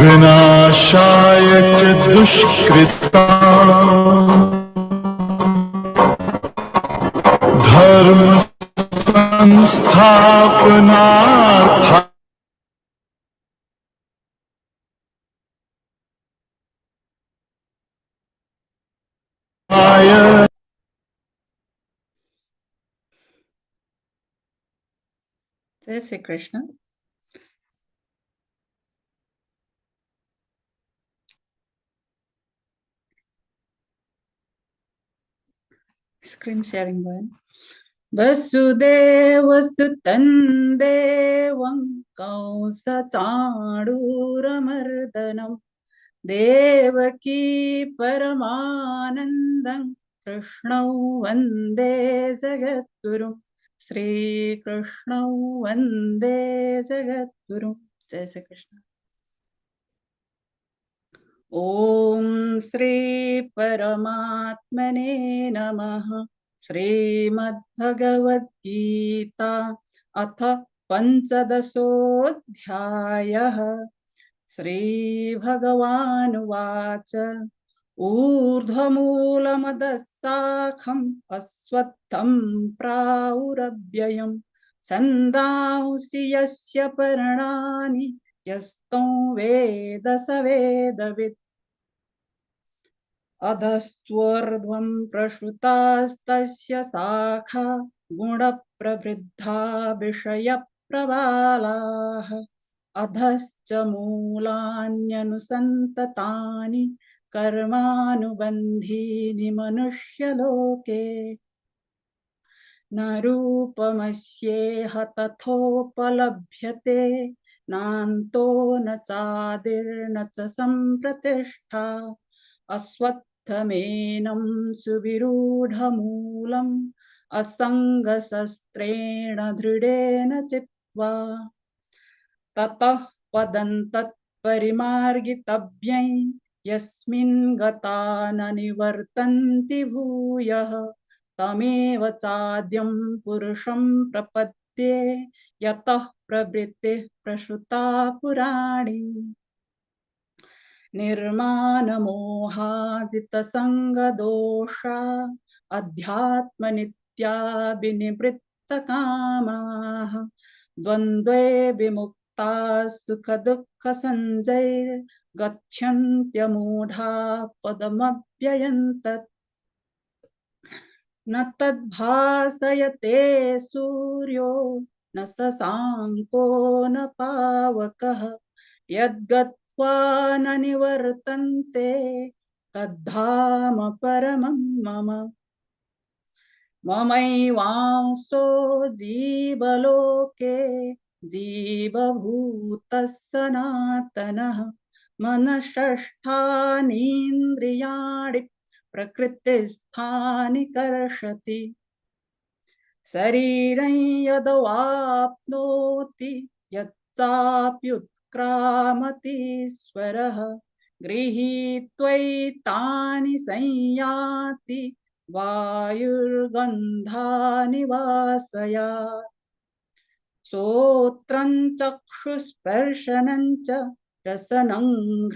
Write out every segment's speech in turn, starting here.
विनाशाय च दुष्कृता धर्म संस्थापनार्थ जय Shri Krishna screen sharing button वसुदेवसुतं देवं कंसचाणूरमर्दनं देवकी परमानन्दं, कृष्णौ वंदे जगद्गुरुं, श्रीकृष्णौ वंदे जगद्गुरुं। जय श्री कृष्ण ॐ श्री परमात्मने नमः। श्रीमद्भगवद्गीता अथ पञ्चदशोऽध्यायः। श्रीभगवानुवाच। ऊर्ध्वमूलमदः शाखम् अश्वत्थं प्राहुरव्ययम् छन्दांसि यस्य पर्णानि यस्तं वेद स वेदवित् अधस्त्वर्ध्वं प्रसृतास्तस्य शाखा गुणप्रवृद्धा विषयप्रबालाः अधश्च मूलान्यनुसन्ततानि कर्मानुबन्धीनि मनुष्यलोके। न रूपमस्येह तथोपलभ्यते। नान्तो न चादिर्न च सम्प्रतिष्ठा अश्वत्थमेनं सुविरूढमूलम्, असङ्गशस्त्रेण दृढेन चित्वा। ततः पदं तत्परिमार्गितव्यै यस्मिन् गता न निवर्तन्ति भूयः, तमेव चाद्यं पुरुषं प्रपद्ये, यतः प्रवृत्तिः प्रसृता पुराणी निर्मानमोहाजितसङ्गदोषा अध्यात्मनित्या विनिवृत्तकामाः द्वन्द्वे विमुक्ता सुखदुःखसञ्जैर्गच्छन्त्यमूढा पदमव्ययन्तत्। न तद्भासयते सूर्यो न शशाङ्को न पावकः। यद्गत्वा न निवर्तन्ते तद्धाम परमं मम। ममैवांसो जीवलोके, जीवभूतः सनातनः। मनषष्ठानीन्द्रियाणि प्रकृतिस्थानि कर्षति। शरीरं यदवाप्नोति यच्चाप्युत्क्रामतीश्वरः गृहीत्वैतानि संयाति वायुर्गन्धानि वासयात्। श्रोत्रं चक्षुस्पर्शनं च रसनं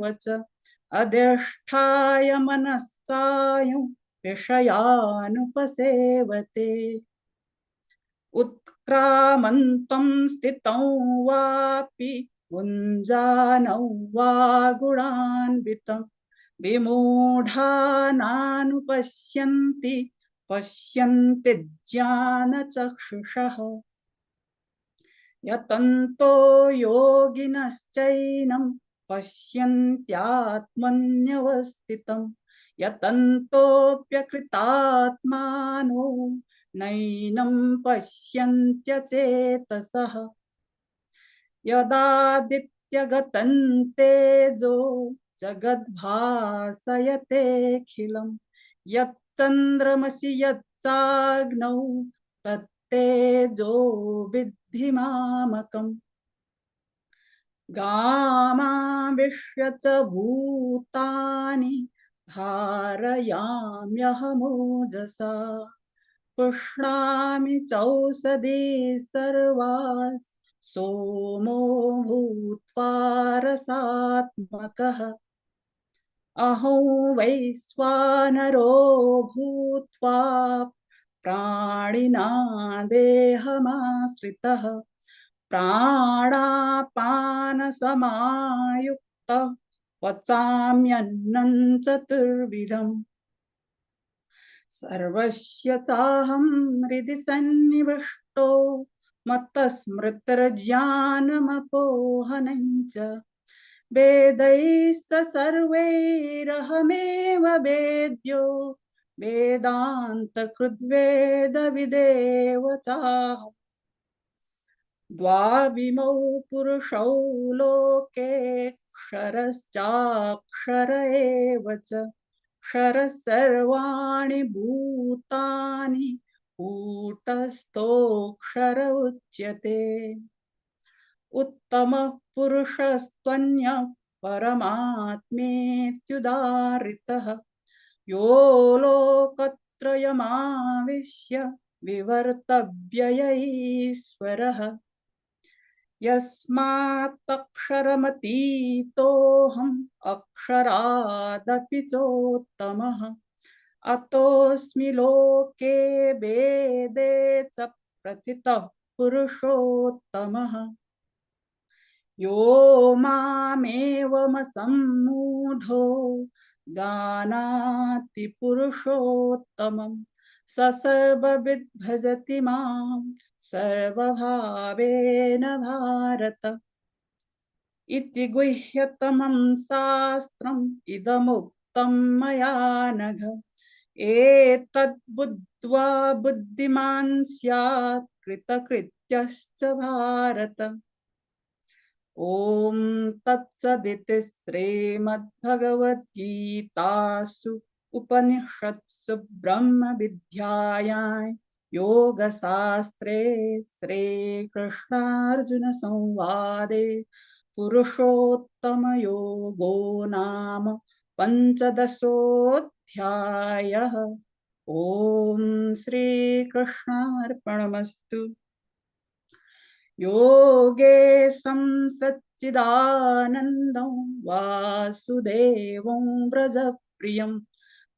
च अधिष्ठाय मनश्चायं विषयानुपसेवते। उत्क्रामन्तं स्थितं वापि गुञ्जानौ वा गुणान्वितं। विमूढानानुपश्यन्ति पश्यन्ति ज्ञानचक्षुषः। यतन्तो योगिनश्चैनं पश्यन्त्यात्मन्यवस्थितं। यतन्तोऽप्यकृतात्मानो नैनं पश्यन्त्यचेतसः। यदादित्यगतं तेजो जगद्भासयतेऽखिलम् यच्चन्द्रमसि यच्चाग्नौ तत्तेजो विद्धि मामकम्। गामाविश्य च भूतानि धारयाम्यहमोजसा। पुष्णामि चौषधी सर्वास्। सोमो भूत्वा रसात्मकः अहं वैश्वानरो भूत्वा प्राणिना देहमाश्रितः प्राणापानसमायुक्तः। पचाम्यन्नं चतुर्विधम् सर्वस्य चाहं हृदि सन्निविष्टो मत्तस्मृतिर्ज्ञानमपोहनं च वेदैश्च सर्वैरहमेव वेद्यो वेदान्तकृद्वेदविदेव चाहम् द्वाविमौ पुरुषौ लोके क्षरश्चाक्षर एव च। क्षरः सर्वाणि भूतानि कूटस्थोऽक्षर उच्यते। उत्तमः पुरुषस्त्वन्यः परमात्मेत्युदारितः। यो लोकत्रयमाविश्य विवर्तव्य ईश्वरः यस्मात्तक्षरमतीतोऽहम् अक्षरादपि चोत्तमः। अतोऽस्मि लोके वेदे च प्रथितः पुरुषोत्तमः। यो मामेवमसम्मूढो जानाति पुरुषोत्तमम्। स सर्वविद् भजति माँ सर्वभावेन भारत। इति गुह्यतमं शास्त्रम्, इदमुक्तं मया नघ। एतद्बुद्ध्वा बुद्धिमान् स्यात्, कृतकृत्यश्च भारत। ॐ तत्सदिति श्रीमद्भगवद्गीतासु उपनिषत्सु ब्रह्मविद्यायां योगशास्त्रे श्रीकृष्णार्जुनसंवादे पुरुषोत्तमयोगो नाम पञ्चदशोऽध्यायः। ॐ श्रीकृष्णार्पणमस्तु। योगेशं सच्चिदानन्दं वासुदेवं व्रजप्रियं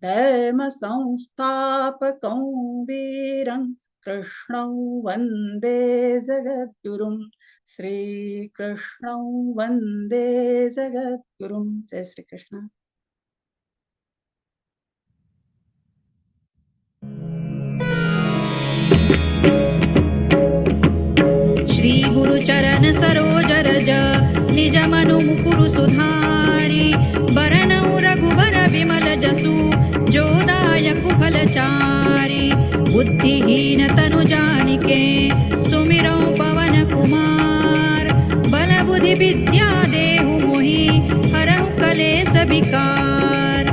धर्मसंस्थापकं वीरं कृष्णं वंदे जगद्गुरुं। श्रीकृष्णं वंदे जगद्गुरुं। जय श्रीकृष्ण। श्री गुरुचरण सरोज रज निज मनु मुकुरु सुधारि बरनौ रघुबर विमल जसु जोदाय कुफलचारी बुद्धिहीन तनुजानिके सुमिरौ पवन कुमार बलबुद्धि विद्या देहु मोहि हरौ कले सबिकार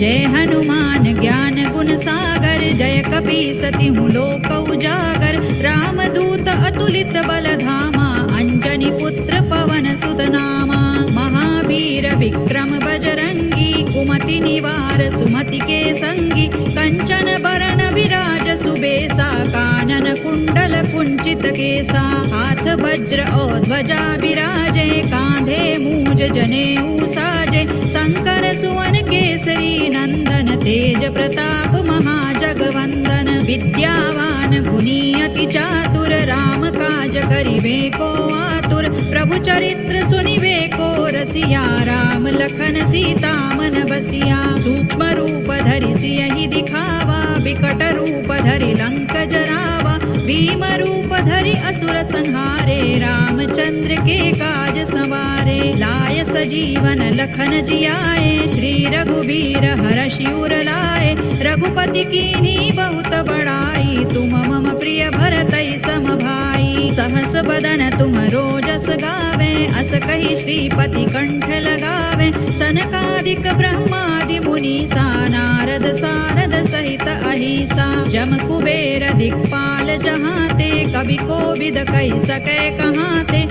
जय हनुमान ज्ञान गुण सागर जय कपि सति लोक उजागर रामदूत अतुलित बलधामा अञ्जनि पुत्र पवन सुतनामा महा महावीर विक्रम बजरंगी कुमति निवार सुमति के संगी कंचन बरन विराज सुबेसा कानन कुंडल कुंचित केसा हाथ वज्र और ध्वजा विराजे कांधे मूज जनेऊ साजे शंकर सुवन केसरी नंदन तेज प्रताप महाजगवंदन विद्यावान गुणी अति चातुर राम काज करिबे को आतुर प्रभु चरित्र सुनिबे को रसिया, राम लखन सीता मन बसिया। सूक्ष्म रूप धरि सियहि दिखावा। विकट रूप धरि लंक जरावा। भीम रूप धरि असुर संहारे। रामचंद्र के काज सवारे। लाय सजीवन लखन जियाए। श्री रघुबीर हर शिवर लाए। रघुपति कीनी बहुत बड़ाई तुम मम प्रिय भरत सम भाई सहस बदन तुम रोजस गावे, अस कही श्रीपति कंठ लगावे। सनकादिक ब्रह्मादि मुनि सा, नारद सारद सहित अहिसा। जम कुबेर दिक्पाल जहाँ ते कवि को विद कही सके कहाँ ते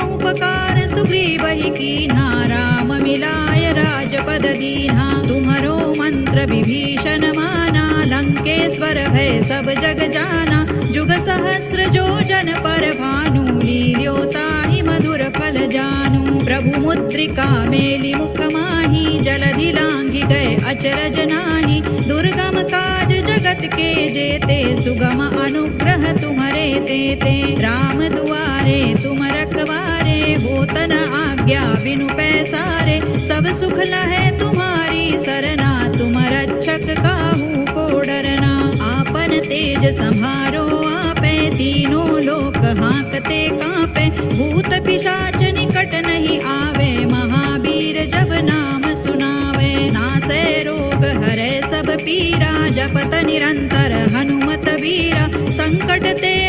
उपकार सुग्रीव ही कीन्हा राम मिलाय राजपद दीन्हा तुम्हरो मंत्र विभीषण माना। लंकेश्वर है सब जग जाना। जुग सहस्र जो जन पर भानु। लील्योताहि मधुर फल जानू। प्रभु मुद्रिका मेलि मुख माही। जलधि लांघि गए अचरज नाही। दुर्गम काज जगत के जेते। सुगम अनुग्रह तुम्हरे तेते राम दुआरे तुम रखवारे होतन आज्ञा बिनु पैसारे। सब सुख लहे तुम्हारी सरना। तुम रक्षक काहू को डरना। आपन तेज संहारो आपे। तीनों लोक हाकते कांपे। भूत पिशाच निकट नहीं आवे। महावीर जब नाम सुनावे। नासे रोग हरे सब पीरा। जपत निरंतर हनुमत वीरा। संकट ते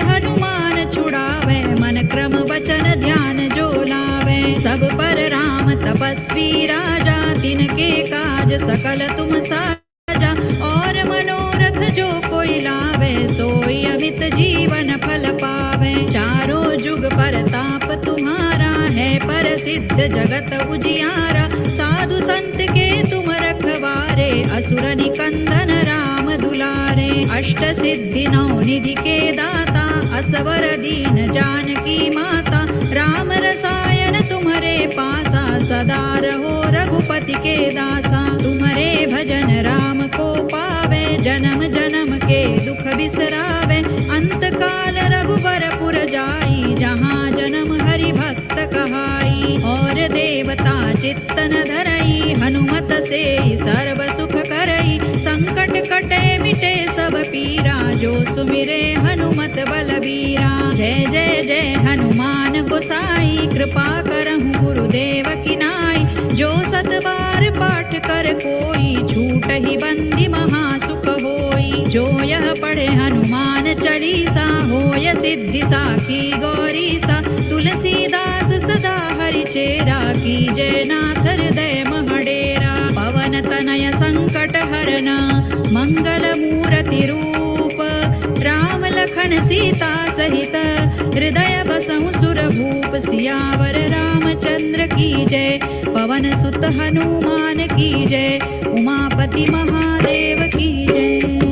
तपस्वी राजा तिनके काज सकल तुम साजा। और मनोरथ जो कोई लावे, सोई अमित जीवन फल पावे। चारों जुग पर ताप तुम्हारा है पर सिद्ध जगत उजियारा। साधु संत के तुम रखवारे, असुर निकंदन राम दुलारे। अष्ट सिद्धि नौ निधि के दाता, असवर दीन जानकी माता। राम रसायन तुम्हारे पासा सदा रहो रघुपति के दासा तुम्हारे भजन राम को पावे, जन्म जन्म के दुख बिसरावे। अंत काल रघुबर पुर जाई, जहाँ जन्म हरि भक्त और देवता चित्तन धरई हनुमत से सर्व सुख करई। संकट कटे मिटे सब पीरा जो सुमिरे हनुमत बलबीरा। जय जय जय हनुमान गोसाई कृपा करहु गुरुदेव की नाई। जो सतबार पाठ कर कोई छूट ही बंदी महासुख होई। जो यह पढ़े हनुमान चलीसा होय सिद्धि साखी गौरी सा तुलसीदास सदा हरिचे राखी की जय नाथ हृदय महडेरा पवन तनय संकट हरना मंगल मूर्ति रूप राम लखन सीता सहित हृदय बसहु सुरभूप सियावर रामचंद्र की जय पवन सुत हनुमान की जय उमापति महादेव की जय